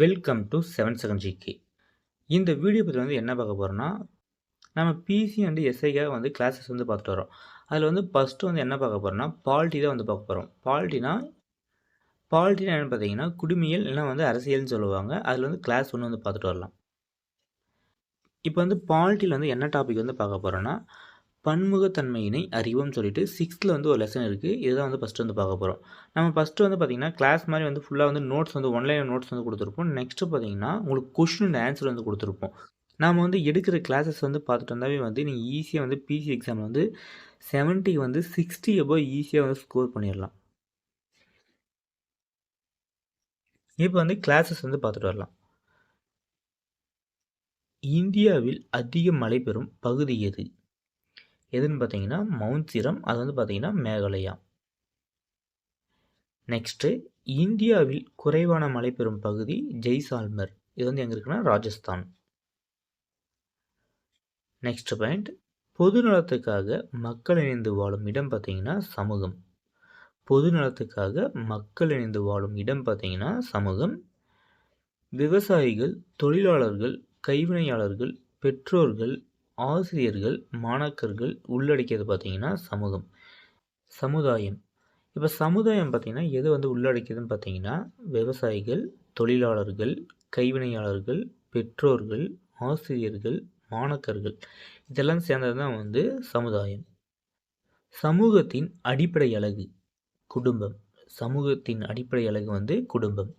Welcome to seven second GK இந்த video பற்றி வந்து என்ன பார்க்க போகிறோன்னா நம்ம பிசி அண்டு எஸ்ஐக்காக வந்து கிளாஸஸ் வந்து பார்த்துட்டு வரோம் அதில் வந்து ஃபஸ்ட்டு வந்து என்ன பார்க்க போகிறோம்னா பாலிட்டி தான் வந்து பார்க்க போகிறோம் பாலிட்டினா பாலிட்டினா என்னென்னு பார்த்தீங்கன்னா குடிமையல் இல்லைனா வந்து அரசியல்னு சொல்லுவாங்க. அதில் வந்து கிளாஸ் ஒன்று வந்து பார்த்துட்டு வரலாம். இப்போ வந்து பாலிட்டியில் வந்து என்ன டாபிக் வந்து பார்க்க போகிறோன்னா பன்முகத்தன்மையினை அறிவோம்னு சொல்லிட்டு சிக்ஸ்த்தில் வந்து ஒரு லெசன் இருக்குது இதுதான் வந்து ஃபஸ்ட்டு வந்து பார்க்க போகிறோம் நம்ம ஃபஸ்ட்டு வந்து பார்த்திங்கன்னா கிளாஸ் மாதிரி வந்து ஃபுல்லாக வந்து நோட்ஸ் வந்து ஒன்லைன் நோட்ஸ் வந்து கொடுத்துருப்போம். நெக்ஸ்ட்டு பார்த்திங்கன்னா உங்களுக்கு கொஷின் அண்ட் ஆன்சர் வந்து கொடுத்துருப்போம். நாம் வந்து எடுக்கிற கிளாஸஸ் வந்து பார்த்துட்டு வந்தாவே வந்து நீங்கள் ஈஸியாக வந்து பிசி எக்ஸாம் வந்து செவன்ட்டி வந்து சிக்ஸ்டி எபோ ஈஸியாக வந்து ஸ்கோர் பண்ணிடலாம் இப்போ வந்து கிளாஸஸ் வந்து பார்த்துட்டு வரலாம். இந்தியாவில் அதிக மழை பெறும் பகுதி எது? எதுன்னு பார்த்தீங்கன்னா மவுண்ட் சீரம் அது வந்து பார்த்தீங்கன்னா மேகாலயா. நெக்ஸ்ட்டு இந்தியாவில் குறைவான மழை பெறும் பகுதி ஜெய்சால்மர். இது வந்து எங்கே இருக்குன்னா ராஜஸ்தான். நெக்ஸ்ட் பாயிண்ட் பொது நலத்துக்காக மக்கள் இணைந்து வாழும் இடம் பார்த்தீங்கன்னா சமூகம். பொது நலத்துக்காக மக்கள் இணைந்து வாழும் இடம் பார்த்தீங்கன்னா சமூகம். விவசாயிகள் தொழிலாளர்கள் கைவினையாளர்கள் பெற்றோர்கள் ஆசிரியர்கள் மாணாக்கர்கள் உள்ளடக்கியது பார்த்திங்கன்னா சமூகம் சமுதாயம். இப்போ சமுதாயம் பார்த்திங்கன்னா எது வந்து உள்ளடக்கியதுன்னு பார்த்தீங்கன்னா விவசாயிகள் தொழிலாளர்கள் கைவினையாளர்கள் பெற்றோர்கள் ஆசிரியர்கள் மாணக்கர்கள். இதெல்லாம் சேர்ந்தது தான் வந்து சமுதாயம். சமூகத்தின் அடிப்படை அழகு குடும்பம். சமூகத்தின் அடிப்படை அழகு வந்து குடும்பம்.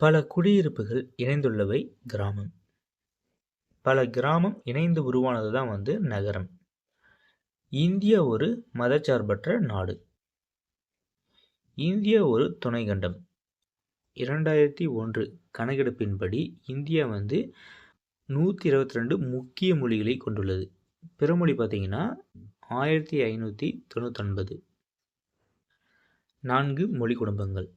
பல குடியிருப்புகள் இணைந்துள்ளவை கிராமம். பல கிராமம் இணைந்து உருவானது தான் வந்து நகரம். இந்தியா ஒரு மதச்சார்பற்ற நாடு. இந்தியா ஒரு துணைக்கண்டம். இரண்டாயிரத்தி ஒன்று கணக்கெடுப்பின்படி இந்தியா வந்து நூற்றி இருபத்தி ரெண்டு முக்கிய மொழிகளை கொண்டுள்ளது. பிறமொழி பார்த்திங்கன்னா ஆயிரத்தி ஐநூற்றி தொண்ணூத்தொன்பது. நான்கு மொழி குடும்பங்கள்.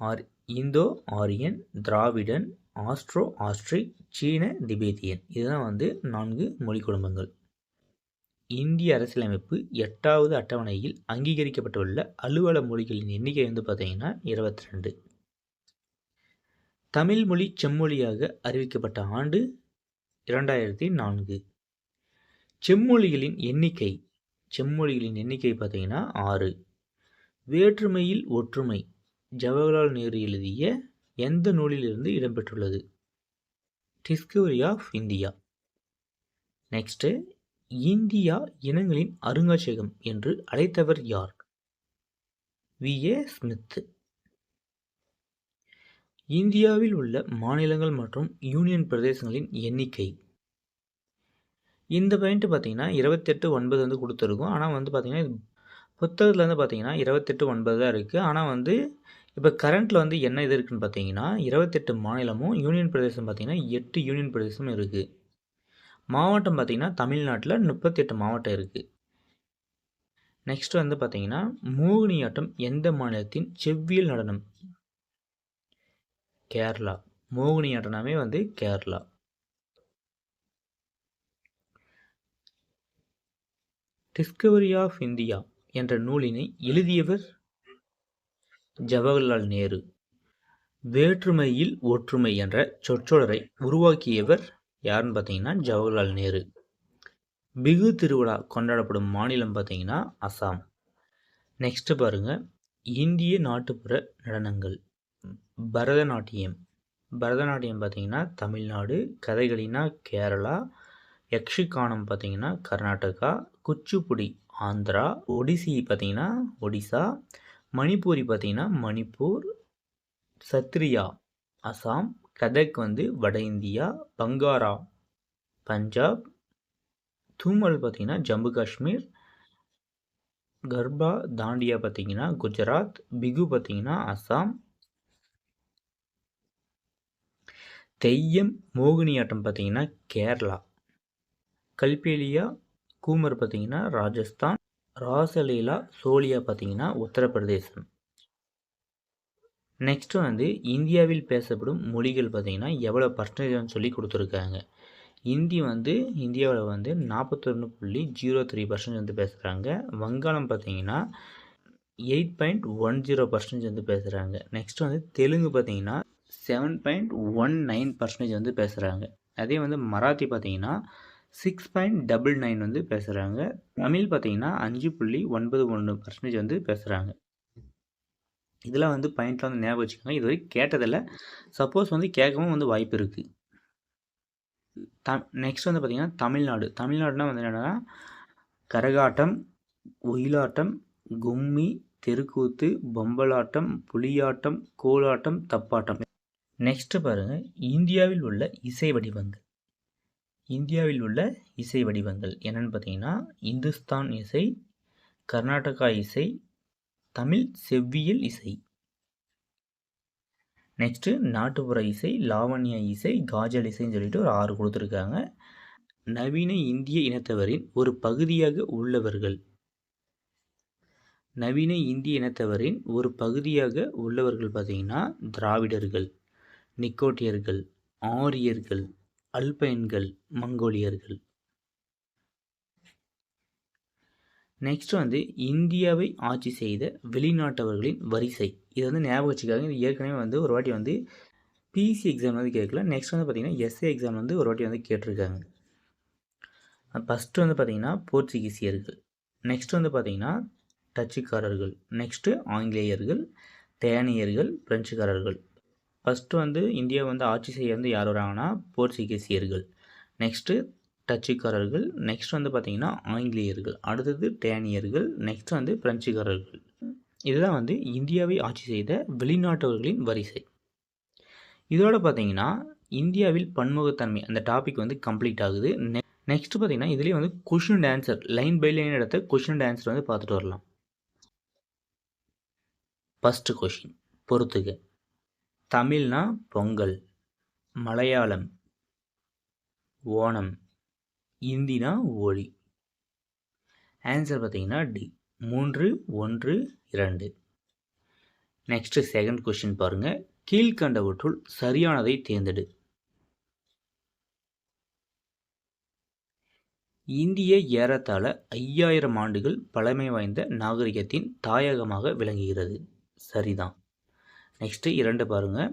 Are Indo Aryan Dravidian Austro Austric Sino Tibetan இதுதான் வந்து நான்கு மொழி குடும்பங்கள். இந்திய அரசியலமைப்பு எட்டாவது அட்டவணையில் அங்கீகரிக்கப்பட்டுள்ள அலுவல மொழிகளின் எண்ணிக்கை வந்து பார்த்தீங்கன்னா இருபத்தி ரெண்டு தமிழ் மொழி செம்மொழியாக அறிவிக்கப்பட்ட ஆண்டு இரண்டாயிரத்தி நான்கு. செம்மொழிகளின் எண்ணிக்கை செம்மொழிகளின் எண்ணிக்கை பார்த்தீங்கன்னா ஆறு. வேற்றுமையில் ஒற்றுமை ஜவஹர்லால் நேரு எழுதிய எந்த நூலிலிருந்து இடம்பெற்றுள்ளது Discovery of India. Next India இனங்களின் அருங்காட்சியகம் என்று அழைத்தவர் யார்? வி ஏ ஸ்மித் இந்தியாவில் உள்ள மாநிலங்கள் மற்றும் யூனியன் பிரதேசங்களின் எண்ணிக்கை. இந்த பாயிண்ட் பார்த்தீங்கன்னா இருபத்தெட்டு ஒன்பது வந்து கொடுத்துருக்கும். ஆனால் வந்து பார்த்தீங்கன்னா புத்தகத்தில் வந்து பார்த்தீங்கன்னா இருபத்தெட்டு ஒன்பது தான் இருக்குது ஆனால் வந்து இப்போ கரண்ட்டில் வந்து என்ன இது இருக்குதுன்னு பார்த்தீங்கன்னா இருபத்தெட்டு மாநிலமும் யூனியன் பிரதேசம் பார்த்திங்கன்னா எட்டு யூனியன் பிரதேசமும் இருக்குது மாவட்டம் பார்த்திங்கன்னா தமிழ்நாட்டில் முப்பத்தெட்டு மாவட்டம் இருக்குது நெக்ஸ்ட் வந்து பார்த்திங்கன்னா மோகினியாட்டம் எந்த மாநிலத்தின் செவ்வியல் நடனம்? கேரளா. மோகினியாட்டனாவே வந்து கேரளா. டிஸ்கவரி ஆஃப் இந்தியா என்ற நூலினை எழுதியவர் ஜவஹர்லால் நேரு. வேற்றுமையில் ஒற்றுமை என்ற சொற்றொடரை உருவாக்கியவர் யாருன்னு பார்த்தீங்கன்னா ஜவஹர்லால் நேரு. பிகு திருவிழா கொண்டாடப்படும் மாநிலம் பார்த்தீங்கன்னா அசாம். நெக்ஸ்ட்டு பாருங்கள் இந்திய நாட்டுப்புற நடனங்கள். பரதநாட்டியம். பரதநாட்டியம் பார்த்தீங்கன்னா தமிழ்நாடு கதைகளினா கேரளா யக்ஷிகானம் பார்த்தீங்கன்னா கர்நாடகா குச்சிப்புடி ஆந்திரா ஒடிசி பார்த்தீங்கன்னா ஒடிசா மணிப்பூரி பார்த்திங்கன்னா மணிப்பூர் சத்ரியா அசாம் கதக் வந்து வட இந்தியா பங்காரா பஞ்சாப் தூமல் பார்த்திங்கன்னா ஜம்மு காஷ்மீர் கர்பா தாண்டியா பார்த்திங்கன்னா குஜராத் பிகு பார்த்திங்கன்னா அசாம் தெய்யம் மோகினியாட்டம் பார்த்திங்கன்னா கேரளா கல்பேலியா கூமர் பார்த்திங்கன்னா ராஜஸ்தான் ராசலீலா சோலியா பார்த்தீங்கன்னா உத்தரப்பிரதேசம். நெக்ஸ்ட்டு வந்து இந்தியாவில் பேசப்படும் மொழிகள் பார்த்திங்கன்னா எவ்வளோ பர்சன்டேஜ்னு சொல்லி கொடுத்துருக்காங்க. ஹிந்தி வந்து இந்தியாவில் வந்து நாற்பத்தொன்று புள்ளி ஜீரோ த்ரீ பர்சன்டேஜ் வந்து பேசுகிறாங்க வங்காளம் பார்த்திங்கன்னா eight point one zero percentage வந்து பேசுகிறாங்க நெக்ஸ்ட் வந்து தெலுங்கு பார்த்திங்கன்னா seven point one nine percentage வந்து பேசுகிறாங்க அதே வந்து மராத்தி பார்த்தீங்கன்னா சிக்ஸ் பாயிண்ட் டபுள் நைன் வந்து பேசுகிறாங்க தமிழ் பார்த்தீங்கன்னா அஞ்சு புள்ளி ஒன்பது ஒன்று பர்சன்டேஜ் வந்து பேசுகிறாங்க இதெல்லாம் வந்து பாயிண்ட்லாம் வந்து ஞாபகம் வச்சுக்கோங்க. இது வரைக்கும் கேட்டதில்லை. சப்போஸ் வந்து கேட்கவும் வந்து வாய்ப்பு இருக்குது த நெக்ஸ்ட் வந்து பார்த்திங்கன்னா தமிழ்நாடு. தமிழ்நாடுனா வந்து என்னென்னா கரகாட்டம் ஒயிலாட்டம் கும்மி தெருக்கூத்து பொம்பலாட்டம் புலியாட்டம் கோலாட்டம் தப்பாட்டம். நெக்ஸ்ட்டு பாருங்கள் இந்தியாவில் உள்ள இசை வடிவங்கள். இந்தியாவில் உள்ள இசை வடிவங்கள் என்னென்னு பார்த்தீங்கன்னா இந்துஸ்தான் இசை கர்நாடகா இசை தமிழ் செவ்வியல் இசை. நெக்ஸ்ட்டு நாட்டுப்புற இசை லாவண்ய இசை காஜல் இசைன்னு சொல்லிட்டு ஒரு ஆறு கொடுத்துருக்காங்க. நவீன இந்திய இனத்தவரின் ஒரு பகுதியாக உள்ளவர்கள். நவீன இந்திய இனத்தவரின் ஒரு பகுதியாக உள்ளவர்கள் பார்த்திங்கன்னா திராவிடர்கள் நிக்கோட்டியர்கள் ஆரியர்கள் அல்பைன்கள் மங்கோலியர்கள். நெக்ஸ்ட் வந்து இந்தியாவை ஆட்சி செய்த வெளிநாட்டவர்களின் வரிசை. இது வந்து ஞாபகம் வச்சுக்காங்க இது ஏற்கனவே வந்து ஒரு வாட்டி வந்து பிசி எக்ஸாம் வந்து கேட்கல நெக்ஸ்ட் வந்து பார்த்திங்கன்னா எஸ்ஏ எக்ஸாம் வந்து ஒரு வாட்டி வந்து கேட்டிருக்காங்க. ஃபஸ்ட்டு வந்து பார்த்திங்கன்னா போர்ச்சுகீசியர்கள். நெக்ஸ்ட் வந்து பார்த்திங்கன்னா டச்சுக்காரர்கள். நெக்ஸ்ட்டு ஆங்கிலேயர்கள் டேனியர்கள் பிரெஞ்சுக்காரர்கள். ஃபஸ்ட்டு வந்து இந்தியா வந்து ஆட்சி செய்ய வந்து யார் வராங்கன்னா போர்ச்சுகீசியர்கள். நெக்ஸ்ட்டு டச்சுக்காரர்கள். நெக்ஸ்ட் வந்து பார்த்திங்கன்னா ஆங்கிலேயர்கள். அடுத்தது டேனியர்கள். நெக்ஸ்ட் வந்து பிரெஞ்சுக்காரர்கள். இதுதான் வந்து இந்தியாவை ஆட்சி செய்த வெளிநாட்டவர்களின் வரிசை. இதோட பார்த்தீங்கன்னா இந்தியாவில் பன்முகத்தன்மை அந்த டாபிக் வந்து கம்ப்ளீட் ஆகுது. நெக்ஸ்ட் பார்த்தீங்கன்னா இதுலேயே வந்து question and answer line by line எடுத்த கொஷின் ஆன்சர் வந்து பார்த்துட்டு வரலாம். ஃபஸ்ட்டு கொஷின் பொறுத்துக தமிழ்னா பொங்கல் மலையாளம் ஓணம் இந்தினா ஒளி. ஆன்சர் பார்த்தீங்கன்னா டி மூன்று ஒன்று இரண்டு. நெக்ஸ்ட் செகண்ட் கொஸ்டின் பாருங்கள் கீழ்கண்டவற்றுள் சரியானதை தேர்ந்தெடு. இந்திய ஏறத்தாழ ஐயாயிரம் ஆண்டுகள் பழமை வாய்ந்த நாகரிகத்தின் தாயகமாக விளங்குகிறது. சரிதான். நெக்ஸ்ட்டு இரண்டு பாருங்கள்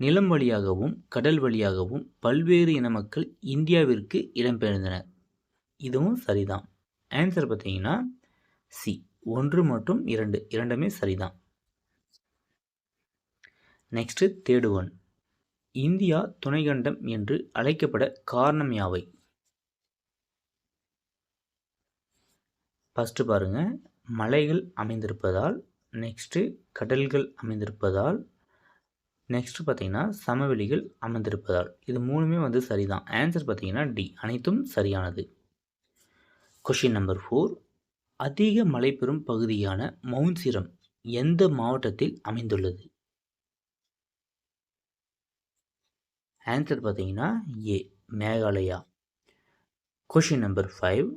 நிலம் வழியாகவும் கடல் வழியாகவும் பல்வேறு இன மக்கள் இந்தியாவிற்கு இடம்பெயர்ந்தனர். இதுவும் சரிதான். ஆன்சர் பார்த்தீங்கன்னா சி ஒன்று மற்றும் இரண்டு. இரண்டுமே சரிதான். நெக்ஸ்ட்டு தேர்டு ஒன் இந்தியா துணைக்கண்டம் என்று அழைக்கப்பட காரணம் யாவை? ஃபஸ்ட்டு பாருங்கள் மலைகள் அமைந்திருப்பதால் நெக்ஸ்ட்டு கடல்கள் அமைந்திருப்பதால் நெக்ஸ்ட் பார்த்தீங்கன்னா சமவெளிகள் அமைந்திருப்பதால். இது மூணுமே வந்து சரிதான். ஆன்சர் பார்த்தீங்கன்னா டி அனைத்தும் சரியானது. கொஷின் நம்பர் ஃபோர் அதிக மழை பெறும் பகுதியான மவுன்சிரம் எந்த மாவட்டத்தில் அமைந்துள்ளது? ஆன்சர் பார்த்தீங்கன்னா A Meghalaya. Question number five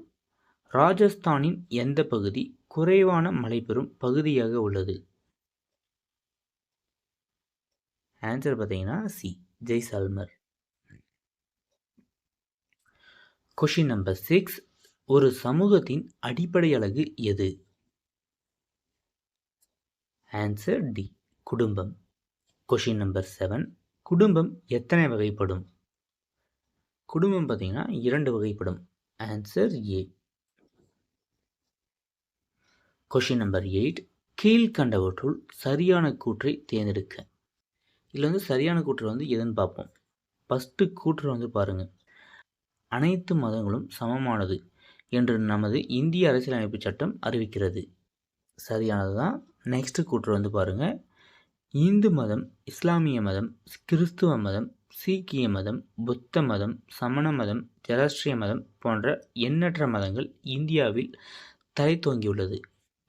ராஜஸ்தானின் எந்த பகுதி குறைவான மழை பெறும் பகுதியாக உள்ளது. ஆன்சர் பார்த்தீங்கன்னா C Jaisalmer. Question number six ஒரு சமூகத்தின் அடிப்படை அழகு எது? ஆன்சர் டி குடும்பம். கொஷின் நம்பர் செவன் குடும்பம் எத்தனை வகைப்படும்? குடும்பம் பார்த்தீங்கன்னா இரண்டு வகைப்படும். Answer A question number eight கீழ்கண்டவற்றுள் சரியான கூற்றை தேர்ந்தெடுக்க. இதில் வந்து சரியான கூற்று வந்து எதுன்னு பார்ப்போம். ஃபஸ்ட்டு கூற்று வந்து பாருங்கள் அனைத்து மதங்களும் சமமானது என்று நமது இந்திய அரசியலமைப்பு சட்டம் அறிவிக்கிறது. சரியானது தான் நெக்ஸ்ட்டு கூற்று வந்து பாருங்கள் இந்து மதம் இஸ்லாமிய மதம் கிறிஸ்துவ மதம் சீக்கிய மதம் புத்த மதம் சமண மதம் ஜெராஸ்ட்ரிய மதம் போன்ற எண்ணற்ற மதங்கள் இந்தியாவில் தலை தோங்கியுள்ளது.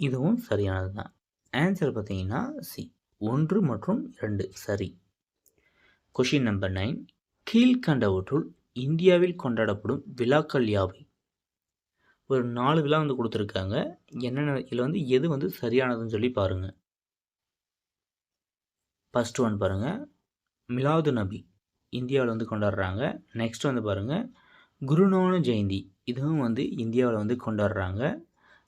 இதுவும் சரியானது தான். ஆன்சர் பார்த்தீங்கன்னா சி ஒன்று மற்றும் இரண்டு சரி. கொஷின் நம்பர் நைன் கீழ்கண்டவற்றுள் இந்தியாவில் கொண்டாடப்படும் விழாக்கள் யாவை? ஒரு நாலு விழா வந்து கொடுத்துருக்காங்க. என்னென்ன இதில் வந்து எது வந்து சரியானதுன்னு சொல்லி பாருங்கள் ஃபஸ்ட் ஒன் பாருங்கள் மிலாது நபி இந்தியாவில் வந்து கொண்டாடுறாங்க. நெக்ஸ்ட் வந்து பாருங்கள் குருநான ஜெயந்தி இதுவும் வந்து இந்தியாவில் வந்து கொண்டாடுறாங்க.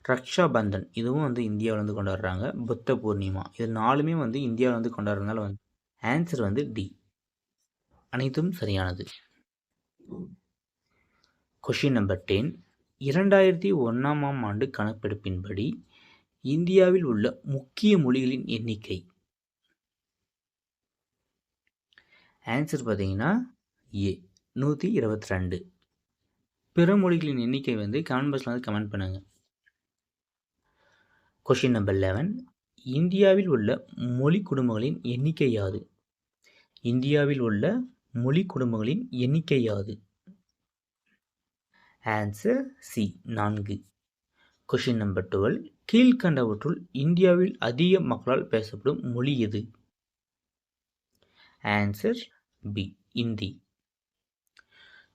ரக்ஷா பந்தன் இதுவும் வந்து இந்தியாவில் வந்து கொண்டாடுறாங்க புத்த பூர்ணிமா. இது நாலுமே வந்து இந்தியாவில் வந்து கொண்டாடுறதுனால வந்து ஆன்சர் வந்து டி அனைத்தும் சரியானது. கொஷின் நம்பர் டென் இரண்டாயிரத்தி ஒன்றாம் ஆண்டு கணக்கெடுப்பின்படி இந்தியாவில் உள்ள முக்கிய மொழிகளின் எண்ணிக்கை. ஆன்சர் பார்த்தீங்கன்னா ஏ நூற்றி இருபத்தி ரெண்டு. பிற மொழிகளின் எண்ணிக்கை வந்து கமெண்ட் பாக்ஸில் வந்து கமெண்ட் பண்ணுங்கள் கொஷின் நம்பர் லெவன் இந்தியாவில் உள்ள மொழி குடும்பங்களின் எண்ணிக்கை யாது? இந்தியாவில் உள்ள மொழி குடும்பங்களின் எண்ணிக்கை யாது? ஆன்சர் சி நான்கு. கொஷின் நம்பர் டுவெல் கீழ்கண்டவற்றுள் இந்தியாவில் அதிக மக்களால் பேசப்படும் மொழி எது? Answer B Hindi.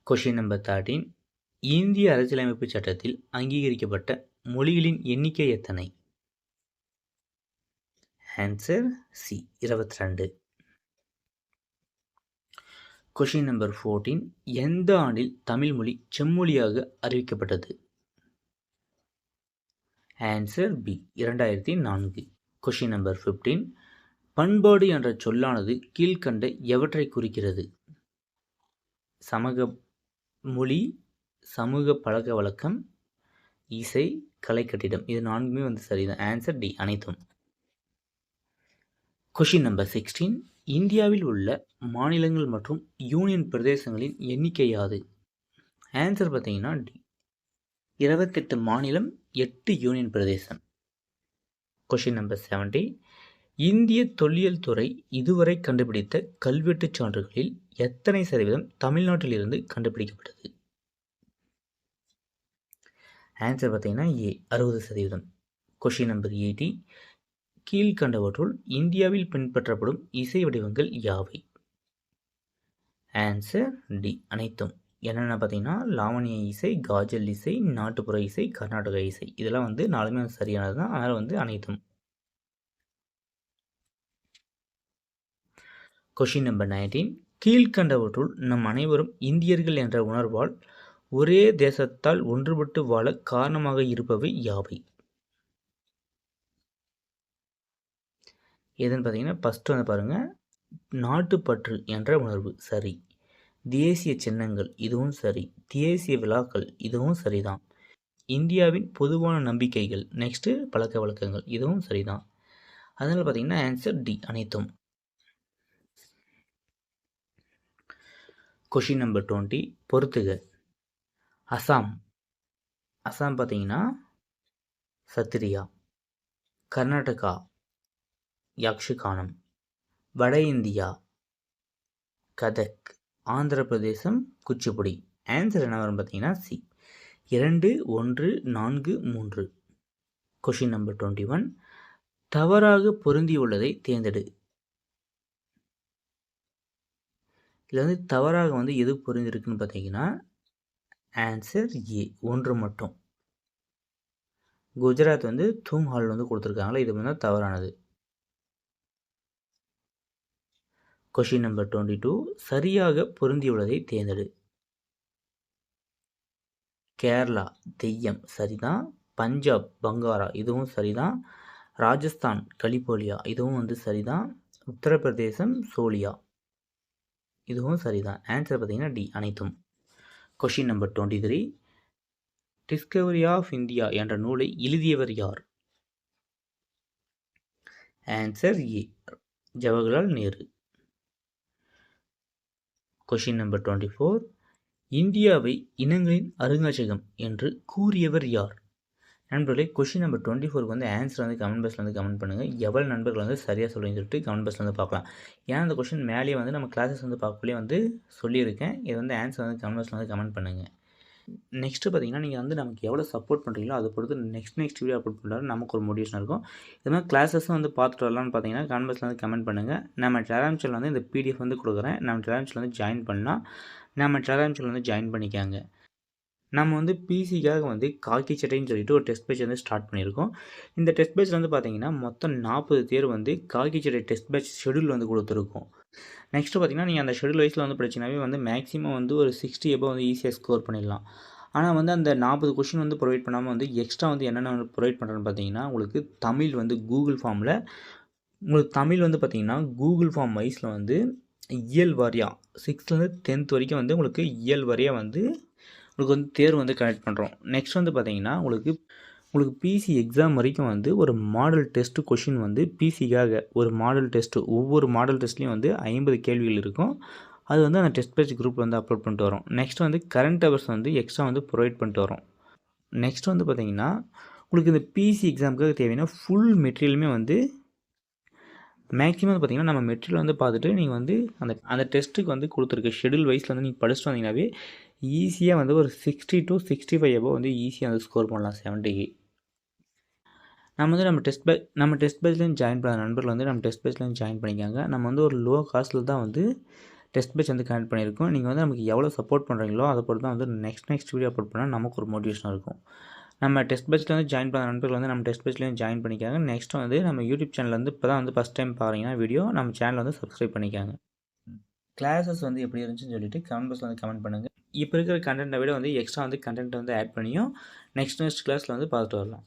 Question number thirteen இந்திய அரசியலமைப்பு சட்டத்தில் அங்கீகரிக்கப்பட்ட மொழிகளின் எண்ணிக்கை எத்தனை? ஆன்சர் சி இருபத்தி ரெண்டு கொஷின் நம்பர் ஃபோர்டீன் எந்த ஆண்டில் தமிழ் மொழி செம்மொழியாக அறிவிக்கப்பட்டது? ஆன்சர் பி இரண்டாயிரத்தி நான்கு கொஷின் நம்பர் ஃபிஃப்டீன் பண்பாடு என்ற சொல்லானது கீழ்கண்ட எவற்றை குறிக்கிறது? சமக மொழி சமூக பழக்க வழக்கம் இசை கலைக்கட்டிடம் இது நான்குமே வந்து சரிதான். ஆன்சர் டி அனைத்தும். கொஷின் நம்பர் சிக்ஸ்டீன் இந்தியாவில் உள்ள மாநிலங்கள் மற்றும் யூனியன் பிரதேசங்களின் எண்ணிக்கை யாது? ஆன்சர் பார்த்தீங்கன்னா டி இருபத்தெட்டு மாநிலம் எட்டு யூனியன் பிரதேசம். கொஷின் நம்பர் செவன்டி இந்திய தொல்லியல் துறை இதுவரை கண்டுபிடித்த கல்வெட்டுச் சான்றுகளில் எத்தனை சதவீதம் தமிழ்நாட்டிலிருந்து கண்டுபிடிக்கப்பட்டது? ஆன்சர் பார்த்தீங்கன்னா ஏ அறுபது சதவீதம். கொஷின் நம்பர் எயிட்டி கீழ்கண்டவற்றுள் இந்தியாவில் பின்பற்றப்படும் இசை வடிவங்கள் யாவை? ஆன்சர் டி அனைத்தும். என்னென்ன பார்த்தீங்கன்னா லாவணிய இசை காஜல் இசை நாட்டுப்புற இசை கர்நாடக இசை. இதெல்லாம் வந்து நாலுமே சரியானது தான். அதனால் வந்து அனைத்தும். கொஷின் நம்பர் நைன்டீன் கீழ்கண்டவற்றுள் நம் அனைவரும் இந்தியர்கள் என்ற உணர்வால் ஒரே தேசத்தால் ஒன்றுபட்டு வாழ காரணமாக இருப்பவை யாவை? எதுன்னு பார்த்தீங்கன்னா ஃபஸ்ட்டு வந்து பாருங்கள் நாட்டுப்பற்று என்ற உணர்வு. சரி. தேசிய சின்னங்கள் இதுவும் சரி. தேசிய விழாக்கள் இதுவும் சரிதான். இந்தியாவின் பொதுவான நம்பிக்கைகள் நெக்ஸ்ட்டு பழக்க வழக்கங்கள் இதுவும் சரிதான். அதனால் பார்த்தீங்கன்னா ஆன்சர் டி அனைத்தும். கொஷின் நம்பர் டுவெண்ட்டி பொறுத்துக. அசாம். அசாம் பார்த்தீங்கன்னா சத்திரியா. கர்நாடகா. யக்ஷகானம். வட இந்தியா. கதக் ஆந்திர பிரதேசம் குச்சிப்புடி. ஆன்சர் என்ன வரும் பார்த்தீங்கன்னா சி இரண்டு ஒன்று நான்கு மூன்று. கொஷின் நம்பர் டுவெண்ட்டி ஒன் தவறாக பொருந்தியுள்ளதை தேர்ந்தெடு. இதில் வந்து தவறாக வந்து எது பொருந்திருக்குன்னு பார்த்தீங்கன்னா ஆன்சர் ஏ ஒன்று மட்டும். குஜராத் வந்து தூம் ஹால் வந்து கொடுத்துருக்காங்களா இது வந்து தவறானது. கொஷின் நம்பர் டுவெண்ட்டி டூ சரியாக பொருந்தியுள்ளதை தேர்ந்தெடு. கேரளா தெய்யம் சரிதான் பஞ்சாப் பங்காரா? இதுவும் சரிதான் ராஜஸ்தான் கலிபோலியா இதுவும் வந்து சரிதான் உத்தரப்பிரதேசம் சோலியா இதுவும் சரிதான் ஆன்சர் பார்த்தீங்கன்னா டி அனைத்தும். Question number twenty three Discovery of India என்ற நூலை எழுதியவர் யார்? Answer A Jawaharlal Nehru. Question number twenty four இந்தியாவை இனங்களின் அருங்காட்சியகம் என்று கூறியவர் யார்? நண்பர்களே கொஷின் நம்பர் டுவெண்ட்டி ஃபோருக்கு வந்து ஆன்சர் வந்து கமெண்ட் பாக்ஸில் வந்து கமெண்ட் பண்ணுங்கள் எவ்வளோ நண்பர்கள் வந்து சரியாக சொல்லுன்னு சொல்லிட்டு கமெண்ட் பாக்ஸில் வந்து பார்க்கலாம். ஏன்னா அந்த கொஷின் மேலேயே வந்து நம்ம கிளாஸஸ் வந்து பார்க்கக்குள்ளே வந்து சொல்லியிருக்கேன். இது வந்து ஆன்சர் வந்து கமெண்ட் பாக்ஸில் வந்து கமெண்ட் பண்ணுங்கள் நெக்ஸ்ட்டு பார்த்தீங்கன்னா நீங்கள் வந்து நமக்கு எவ்வளோ சப்போர்ட் பண்ணுறீங்களோ அதை பொறுத்து நெக்ஸ்ட் நெக்ஸ்ட் வீடியோ அப்லோட் பண்ணுறாரு நமக்கு ஒரு மோட்டிவேஷன் இருக்கும். இது மாதிரி கிளாஸஸும் வந்து பார்த்துட்டு வரலாம்னு பார்த்தீங்கன்னா கமெண்ட்ஸில் வந்து கமெண்ட் பண்ணுங்கள் நம்ம டெலாம் சேனல் வந்து இந்த பிடிஎஃப் வந்து கொடுக்குறேன். நம்ம டெலாம் சேனல் வந்து ஜாயின் பண்ணால் நம்ம டெலாம் சேனல் வந்து ஜாயின் பண்ணிக்காங்க. நம்ம வந்து பிசிக்காக வந்து காக்கி சட்டைன்னு சொல்லிட்டு ஒரு டெஸ்ட் பேட்ச் வந்து ஸ்டார்ட் பண்ணியிருக்கோம். இந்த டெஸ்ட் பேட்ச் வந்து பார்த்தீங்கன்னா மொத்தம் நாற்பது பேர் வந்து காக்கி சட்டை டெஸ்ட் பேட்ச் ஷெடியூல் வந்து கொடுத்துருக்கோம். நெக்ஸ்ட்டு பார்த்தீங்கன்னா நீங்கள் அந்த ஷெடியூல் வைஸில் வந்து படிச்சினாவே வந்து மேக்ஸிமம் வந்து ஒரு சிக்ஸ்டி எபோ வந்து ஈஸியாக ஸ்கோர் பண்ணிடலாம். ஆனால் வந்து அந்த நாற்பது கொஷின் வந்து ப்ரொவைட் பண்ணாமல் வந்து எக்ஸ்ட்ரா வந்து என்னென்ன ப்ரொவைட் பண்ணுறேன்னு பார்த்தீங்கன்னா உங்களுக்கு தமிழ் வந்து கூகுள் ஃபார்மில் உங்களுக்கு தமிழ் வந்து பார்த்தீங்கன்னா கூகுள் ஃபார்ம் வைஸில் வந்து இயல் வாரியாக சிக்ஸ்த்லேருந்து டென்த் வரைக்கும் வந்து உங்களுக்கு இயல் வாரியாக வந்து உங்களுக்கு வந்து தேர்வு வந்து கனெக்ட் பண்ணுறோம் நெக்ஸ்ட் வந்து பார்த்தீங்கன்னா உங்களுக்கு உங்களுக்கு பிசி எக்ஸாம் வரைக்கும் வந்து ஒரு மாடல் டெஸ்ட்டு கொஷின் வந்து பிசிக்காக ஒரு மாடல் டெஸ்ட்டு ஒவ்வொரு மாடல் டெஸ்ட்லேயும் வந்து ஐம்பது கேள்விகள் இருக்கும். அது வந்து அந்த டெஸ்ட் பேஜ் குரூப்பில் வந்து அப்லோட் பண்ணிட்டு வரோம். நெக்ஸ்ட் வந்து கரண்ட் அவர்ஸ் வந்து எக்ஸ்ட்ரா வந்து ப்ரொவைட் பண்ணிட்டு வரோம். நெக்ஸ்ட் வந்து பார்த்தீங்கன்னா உங்களுக்கு இந்த பிசி எக்ஸாமுக்காக தேவையான ஃபுல் மெட்டீரியலுமே வந்து மேக்ஸிமம் வந்து பார்த்தீங்கன்னா நம்ம மெட்டீரியல் வந்து பார்த்துட்டு நீங்கள் வந்து அந்த அந்த டெஸ்ட்டுக்கு வந்து கொடுத்துருக்க ஷெடியூல் வைஸில் வந்து நீங்கள் படிச்சுட்டு வந்தீங்கன்னாவே ஈஸியாக வந்து ஒரு sixty to sixty five above வந்து ஈஸியாக வந்து ஸ்கோர் பண்ணலாம் செவன்ட்டிக்கு நம்ம வந்து நம்ம டெஸ்ட் பே நம்ம டெஸ்ட் பேட்ச்லேருந்து ஜாயின் பண்ண நண்பர்கள் வந்து நம்ம டெஸ்ட் பேட்ச்லேருந்து ஜாயின் பண்ணிக்காங்க. நம்ம வந்து ஒரு லோ காஸ்ட்டில் தான் வந்து டெஸ்ட் பேட்ச் வந்து கனெக்ட் பண்ணியிருக்கோம். நீங்கள் வந்து நமக்கு எவ்வளோ சப்போர்ட் பண்ணுறீங்களோ அதை பொறுத்து தான் வந்து நெக்ஸ்ட் நெக்ஸ்ட் வீடியோ அப்லோட் பண்ணால் நமக்கு ஒரு மோட்டிவேஷனாக இருக்கும். நம்ம டெஸ்ட் பேஜில் வந்து ஜாயின் பண்ண நண்பர்கள் வந்து நம்ம டெஸ்ட் பேஜ்லேயும் ஜாயின் பண்ணிக்காங்க. நெக்ஸ்ட் வந்து நம்ம யூடியூப் சேனல் வந்து இப்போ தான் வந்து ஃபஸ்ட் டைம் பாருங்கன்னா வீடியோ நம்ம சேனல் வந்து சப்ஸ்கிரைப் பண்ணிக்காங்க. கிளாஸஸ் வந்து எப்படி இருந்துச்சுன்னு சொல்லிட்டு கமெண்ட் பாக்ஸில் வந்து கமெண்ட் பண்ணுங்கள் இப்போ இருக்கிற கண்டென்ட்டை விட வந்து எக்ஸ்ட்ரா வந்து கண்டென்ட் வந்து ஆட் பண்ணியும் நெக்ஸ்ட் நெக்ஸ்ட் கிளாஸில் வந்து பார்த்துட்டு வரலாம்.